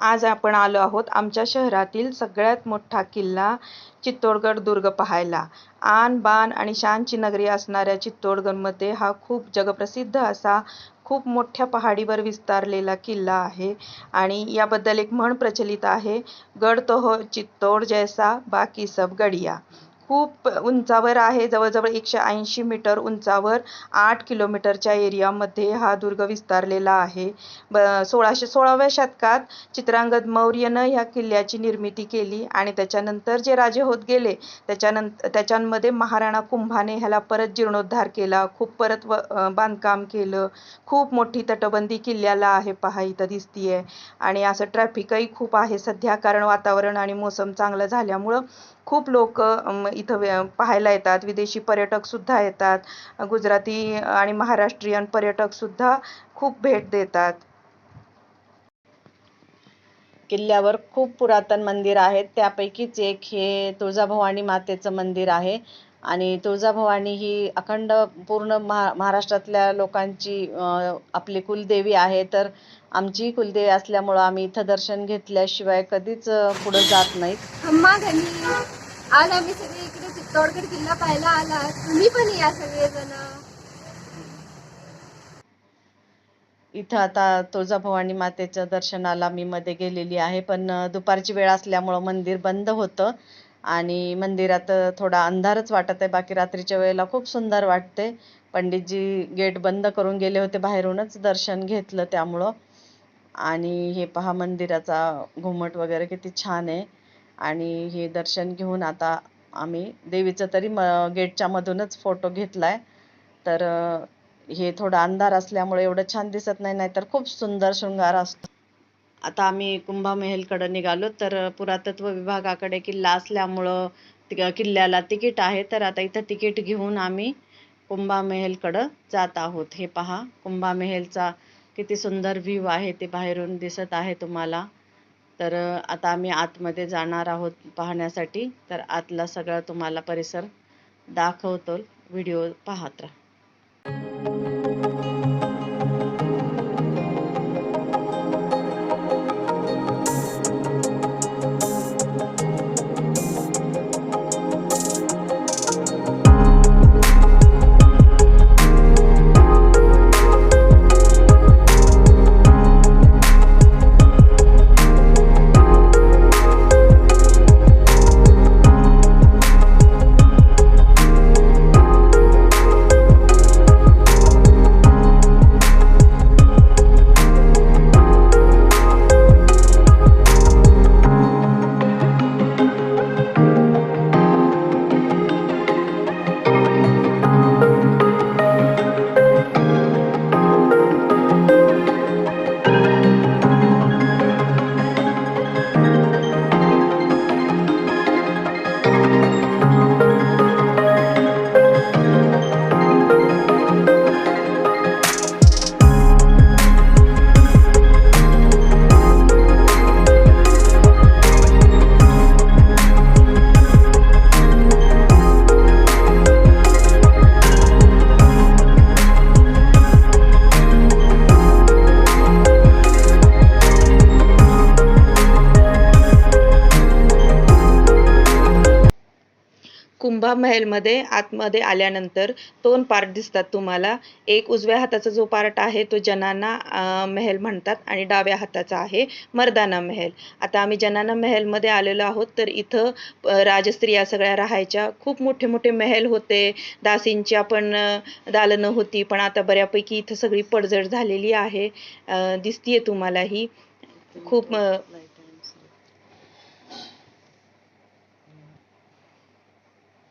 आज आपण आलो आहोत आमच्या शहरातील सगळ्यात मोठा किल्ला चित्तोडगड दुर्ग पाहायला. आन बान आणि शानची नगरी असणाऱ्या चित्तोडगडमध्ये हा खूप जगप्रसिद्ध असा खूप मोठ्या पहाडीवर विस्तारलेला किल्ला आहे आणि याबद्दल एक म्हण प्रचलित आहे गड तो हो चित्तोड जैसा बाकी सब गडिया. खूप उंचावर आहे. जवळजवळ एकशे ऐंशी मीटर उंचावर आठ किलोमीटरच्या एरियामध्ये हा दुर्ग विस्तारलेला आहे. ब सोळाशे सोळाव्या शतकात चित्रांगद मौर्यनं ह्या किल्ल्याची निर्मिती केली आणि त्याच्यानंतर जे राजे होत गेले त्याच्यानंतर त्याच्यामध्ये महाराणा कुंभाने ह्याला परत जीर्णोद्धार केला. खूप परत व बांधकाम केलं. खूप मोठी तटबंदी किल्ल्याला आहे पहा इथं दिसतीये. आणि असं ट्रॅफिकही खूप आहे सध्या. कारण वातावरण आणि मोसम चांगलं झाल्यामुळं खूप लोक इथं पाहायला येतात. विदेशी पर्यटकसुद्धा येतात. गुजराती आणि महाराष्ट्रीयन पर्यटकसुद्धा खूप भेट देतात. किल्ल्यावर खूप पुरातन मंदिर आहेत. त्यापैकीच एक हे तुळजाभवानी मातेचं मंदिर आहे. आणि तुळजाभवानी ही अखंड पूर्ण महा महाराष्ट्रातल्या लोकांची आपली कुलदेवी आहे. तर आमची कुलदेवी असल्यामुळं आम्ही इथं दर्शन घेतल्याशिवाय कधीच पुढं जात नाहीत. आज आम्ही सगळे इकडे चित्तौडगड किल्ला पाहायला आला तुम्ही पण या सगळेजण. इथं आता तुळजाभवानी मातेच्या दर्शनाला मी मध्ये गेलेली आहे पण दुपारची वेळ असल्यामुळं मंदिर बंद होतं. आणि मंदिरात थोडा अंधारच वाटत आहे बाकी रात्रीच्या वेळेला खूप सुंदर वाटते पंडितजी गेट बंद करून गेले होते बाहेरूनच दर्शन घेतलं त्यामुळं. आणि हे पहा मंदिराचा घुमट वगैरे किती छान आहे. आणि हे दर्शन घेऊन आता आम्ही देवीचं तरी म गेटच्या मधूनच फोटो घेतलाय. तर हे थोडं अंधार असल्यामुळे एवढं छान दिसत नाही नाहीतर खूप सुंदर शृंगार असतो. आता आम्ही कुंभामेहेलकडं निघालो तर पुरातत्व विभागाकडे किल्ला असल्यामुळं किल्ल्याला तिकीट आहे. तर आता इथं तिकीट घेऊन आम्ही कुंभामेहेलकडं जात आहोत. हे पहा कुंभामेहेलचा किती सुंदर व्ह्यू आहे ते बाहेरून दिसत आहे तुम्हाला. तर आता आम्ही आतमध्ये जाणार आहोत पाहण्यासाठी. तर आतला सगळा तुम्हाला परिसर दाखवतो. व्हिडिओ पाहत राहा. कुंभामहलमध्ये आतमध्ये आल्यानंतर दोन पार्ट दिसतात तुम्हाला. एक उजव्या हाताचा जो पार्ट आहे तो जनाना महल म्हणतात आणि डाव्या हाताचा आहे मर्दाना महल. आता आम्ही जनाना महलमध्ये आलेलो आहोत तर इथं राजस्त्रिया सगळ्या राहायच्या. खूप मोठे मोठे महल होते. दासींच्या पण दालनं होती पण आता बऱ्यापैकी इथं सगळी पडझड झालेली आहे. दिसतीये तुम्हाला ही खूप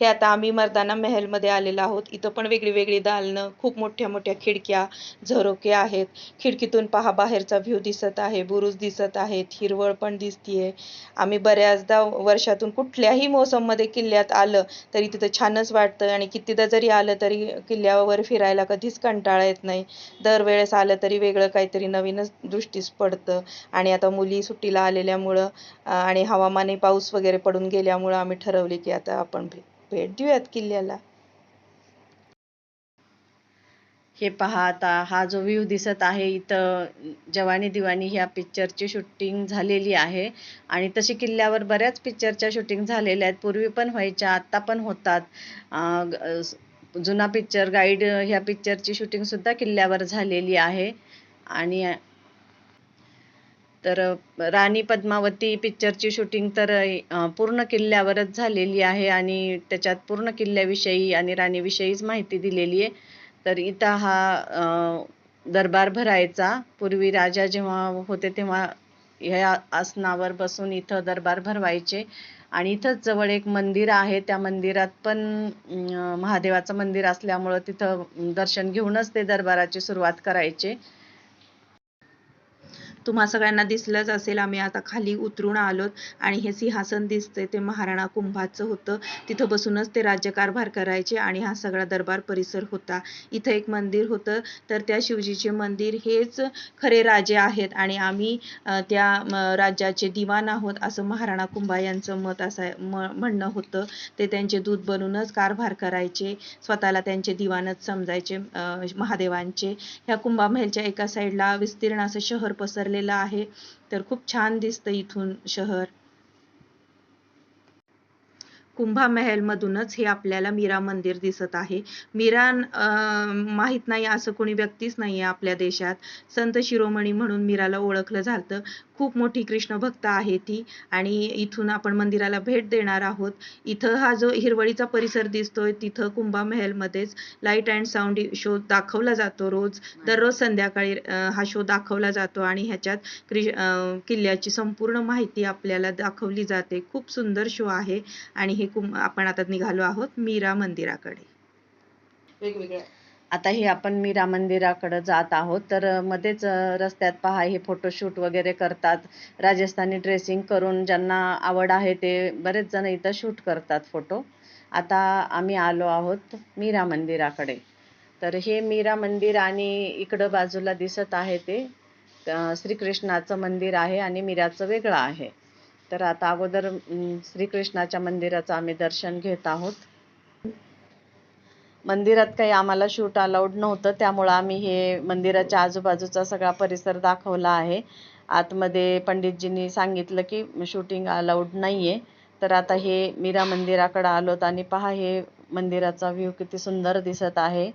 हे आता आम्ही मर्दाना महलमध्ये आलेलो आहोत. इथं पण वेगळी वेगळी दालनं खूप मोठ्या मोठ्या खिडक्या झरोके आहेत. खिडकीतून पहा बाहेरचा व्ह्यू दिसत आहे बुरुज दिसत आहेत हिरवळ पण दिसतीये. आम्ही बऱ्याचदा वर्षातून कुठल्याही मोसममध्ये किल्ल्यात आलं तरी तिथं छानच वाटतं आणि कितीदा जरी आलं तरी किल्ल्यावर फिरायला कधीच कंटाळा येत नाही. दरवेळेस आलं तरी वेगळं काहीतरी नवीनच दृष्टीस पडतं. आणि आता मुली सुट्टीला आलेल्यामुळं आणि हवामाने पाऊस वगैरे पडून गेल्यामुळं आम्ही ठरवले की आता आपण भेट देऊयात किल्ल्याला. हे पहा आता हा जो व्ह्यू दिसत आहे इथं जवानी दिवानी ह्या पिक्चरची शूटिंग झालेली आहे. आणि तशी किल्ल्यावर बऱ्याच पिक्चरच्या शूटिंग झालेल्या आहेत. पूर्वी पण व्हायच्या आत्ता पण होतात. जुना पिक्चर गाईड ह्या पिक्चरची शूटिंग सुद्धा किल्ल्यावर झालेली आहे. आणि तर राणी पद्मावती पिक्चरची शूटिंग तर पूर्ण किल्ल्यावरच झालेली आहे आणि त्याच्यात पूर्ण किल्ल्याविषयी आणि राणीविषयीच माहिती दिलेली आहे. तर इथं हा दरबार भरायचा. पूर्वी राजा जेव्हा होते तेव्हा ह्या आसनावर बसून इथं दरबार भरवायचे. आणि इथंच जवळ एक मंदिर आहे. त्या मंदिरात पण महादेवाचं मंदिर असल्यामुळं तिथं दर्शन घेऊनच ते दरबाराची सुरुवात करायचे. तुम्हा सगळ्यांना दिसलंच असेल आम्ही आता खाली उतरून आलोत आणि हे सिंहासन दिसतंय ते महाराणा कुंभाचं होतं. तिथं बसूनच ते राज्यकारभार करायचे आणि हा सगळा दरबार परिसर होता. इथं एक मंदिर होतं. तर त्या शिवजीचे मंदिर हेच खरे राजे आहेत आणि आम्ही त्या राज्याचे दिवाण आहोत असं महाराणा कुंभा यांचं मत असाय म म्हणणं होतं. ते त्यांचे दूध बनूनच कारभार करायचे. स्वतःला त्यांचे दिवाणच समजायचे महादेवांचे. ह्या कुंभामेलच्या एका साईडला विस्तीर्ण असं शहर पसरलेलं आहे. तर खूप छान दिसतं इथून शहर. कुंभामेहल मधूनच हे आपल्याला मीरा मंदिर दिसत आहे. मीरा माहीत माहीत नाही असं कोणी व्यक्तीच नाही आहे आपल्या देशात. संत शिरोमणी म्हणून मीराला ओळखलं जातं खूप मोठी कृष्ण भक्त आहे ती आणि इथून आपण मंदिराला भेट देणार आहोत. इथं हा जो हिरवळीचा परिसर दिसतोय तिथं कुंभामेहलमध्येच लाइट अँड साऊंड शो दाखवला जातो रोज. दररोज संध्याकाळी हा शो दाखवला जातो आणि ह्याच्यात क्रि किल्ल्याची संपूर्ण माहिती आपल्याला दाखवली जाते. खूप सुंदर शो आहे आणि हे कुं आपण आता निघालो आहोत मीरा मंदिराकडे. वेगवेगळ्या. आता हे आपण मीरा मंदिराकडे जात आहोत. तर मध्येच रस्त्यात पहा हे फोटोशूट वगैरे करतात. राजस्थानी ड्रेसिंग करून ज्यांना आवड आहे ते बरेच जण इथं शूट करतात फोटो आता आम्ही आलो आहोत मीरा मंदिराकडे. तर हे मीरा मंदिर आणि इकडं बाजूला दिसत आहे ते. अ, श्रीकृष्णाचं मंदिर आहे आणि मीराचं वेगळं आहे. तर आता अगोदर श्रीकृष्णाच्या मंदिराचं आम्ही दर्शन घेत आहोत. मंदिरात काही आम्हाला शूट अलाउड नव्हतं त्यामुळं आम्ही हे मंदिराच्या आजूबाजूचा सगळा परिसर दाखवला आहे. आतमध्ये पंडितजींनी सांगितलं की शूटिंग अलाउड नाही आहे तर आता हे मीरा मंदिराकडं आलोत आणि पहा हे मंदिराचा व्ह्यू किती सुंदर दिसत आहे.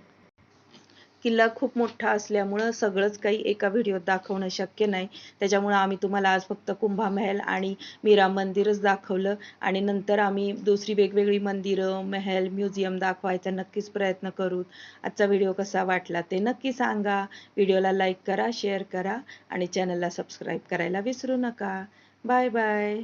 किल्ला खूप मोठा असल्यामुळं सगळंच काही एका व्हिडिओत दाखवणं शक्य नाही. त्याच्यामुळं आम्ही तुम्हाला आज फक्त कुंभामहल आणि मीरा मंदिरच दाखवलं आणि नंतर आम्ही दुसरी वेगवेगळी मंदिरं महल म्युझियम दाखवायचा नक्कीच प्रयत्न करू. आजचा व्हिडिओ कसा वाटला ते नक्की सांगा. व्हिडिओला लाईक करा शेअर करा आणि चॅनलला सबस्क्राईब करायला विसरू नका. Bye bye.